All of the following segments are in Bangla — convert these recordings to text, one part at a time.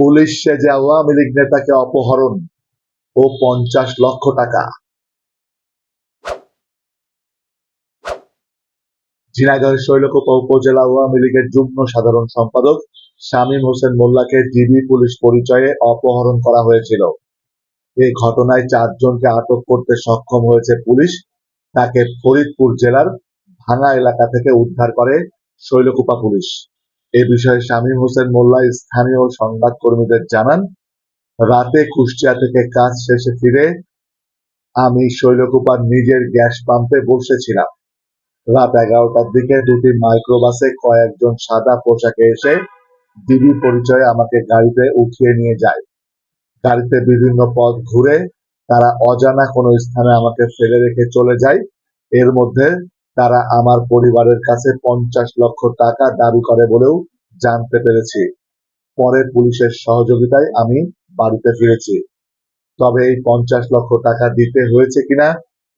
পুলিশ সেজে আওয়ামী লীগ নেতাকে অপহরণ ও পঞ্চাশ লক্ষ টাকা। ঝিনাইদহের শৈলকুপা উপজেলা আওয়ামী লীগের যুগ্ম সাধারণ সম্পাদক শামীম হোসেন মোল্লাকে ডিবি পুলিশ পরিচয়ে অপহরণ করা হয়েছিল। এই ঘটনায় চারজনকে আটক করতে সক্ষম হয়েছে পুলিশ। তাকে ফরিদপুর জেলার ভাঙা এলাকা থেকে উদ্ধার করে শৈলকুপা পুলিশ। এ বিষয়ে শামীম হোসেন মোল্লা স্থানীয় সংবাদকর্মীদের জানান, রাতে কুষ্টিয়া থেকে কাজ শেষে ফিরে আমি শৈলকুপার নিজের গ্যাস পাম্পে বসেছিলাম। রাত এগারোটার দিকে দুটি মাইক্রোবাসে কয়েকজন সাদা পোশাকে এসে ডিবি পরিচয়ে আমাকে গাড়িতে উঠিয়ে নিয়ে যায়। গাড়িতে বিভিন্ন পথ ঘুরে তারা অজানা কোনো স্থানে আমাকে ফেলে রেখে চলে যায়। এর মধ্যে তারা আমার পরিবারের কাছে পঞ্চাশ লক্ষ টাকা দাবি করে বলেও জানতে পেরেছি। পরে পুলিশের সহযোগিতায় আমি বাড়িতে ফিরেছি। তবে এই পঞ্চাশ লক্ষ টাকা দিতে হয়েছে কিনা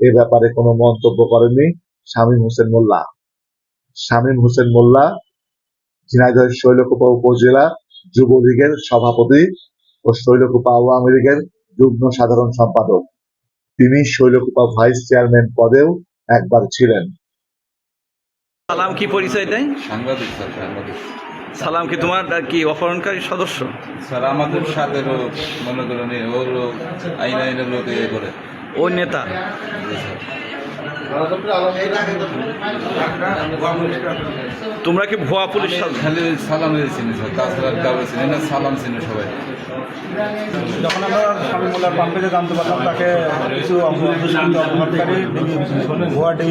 এ ব্যাপারে কোনো মন্তব্য করেননি শামীম হোসেন মোল্লা। শামীম হোসেন মোল্লা ঝিনাইদহের শৈলকুপা উপজেলা যুবলীগের সভাপতি ও শৈলকুপা আওয়ামী লীগের যুগ্ম সাধারণ সম্পাদক। তিনি শৈলকুপা ভাইস চেয়ারম্যান পদেও একবার ছিলেন। সালাম কি পরিচয় দেয়? সাংবাদিক স্যার সাংবাদিক। সালাম কি তোমার কি অপহরণকারী সদস্য? স্যার আমাদের সাথে লোক মনে করেন এই ও লোক আইন আইনের লোক ইয়ে করে। ও নেতা? তোমরা কি ভুয়া পুলিশ খালি সালামের চিনি স্যার। তাছাড়া কাউকে চিনি না সালাম চিনি সবাই। যখন আমরা স্বামী মোল্লার পাম্পে জানতে পারলাম, তাকে কিছু অপহরণকারী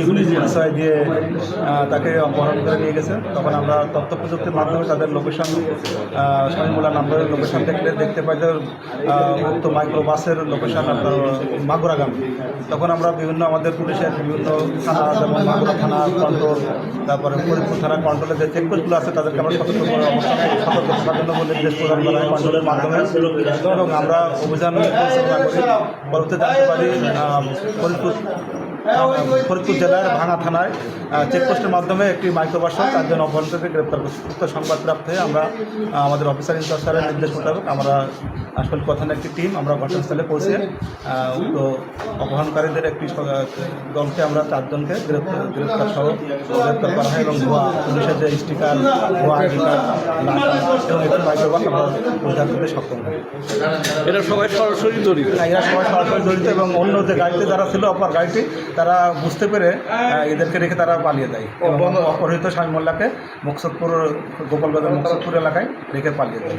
পরিচয় দিয়ে তাকে অপহরণ করে নিয়ে গেছে। তখন আমরা তথ্য প্রযুক্তির মাধ্যমে তাদের লোকেশন স্বামী মোল্লার নাম্বারের লোকেশন দেখলে দেখতে পাই যে উক্ত মাইক্রোবাসের লোকেশন আপনার মাগুরাগাম তখন আমরা বিভিন্ন আমাদের পুলিশের বিভিন্ন থানা, যেমন মাগুরা থানা কন্ট্রোল তারপরে ফরিদপুর থানা কন্ট্রোলের যে চেকপোস্টগুলো আছে, তাদেরকে আমরা সতর্ক সতর্ক থাকার জন্য বলে করা হয় কন্ট্রোলের মাধ্যমে। আমরা অভিযান পরবর্তী জানতে পারি ফরিদপুর ফরিদপুর জেলার ভাঙা থানায় চেকপোস্টের মাধ্যমে একটি মাইক্রোবাস সহ চারজন অপহরণকারীকে গ্রেপ্তার করছি উক্ত সংবাদ প্রাপ্ত হয়ে আমরা আমাদের অফিসার ইনচার্জ স্যারের নির্দেশ মোতাবেক আমরা আসল কথানের একটি টিম আমরা ঘটনাস্থলে পৌঁছে উক্ত অপহরণকারীদের একটি দলকে আমরা চারজনকে গ্রেপ্তার গ্রেপ্তার সহ গ্রেপ্তার করা হয় এবং ভুয়া পুলিশের যে স্টিকার ভুয়া আইডি কার্ড এবং একটি মাইক্রোবাস আমরা উদ্ধার করতে সক্ষম হই। এরা সবাই সরাসরি জড়িত। এরা সবাই সরাসরি জড়িত এবং অন্য যে গাড়িতে যারা ছিল অপর গাড়িটি তারা বুঝতে পেরে এদেরকে রেখে তারা পালিয়ে দেয় অপহৃত স্বামী মোল্লাকে মুকসদপুর গোপালবাজার মুকসদপুর এলাকায় রেখে পালিয়ে যায়।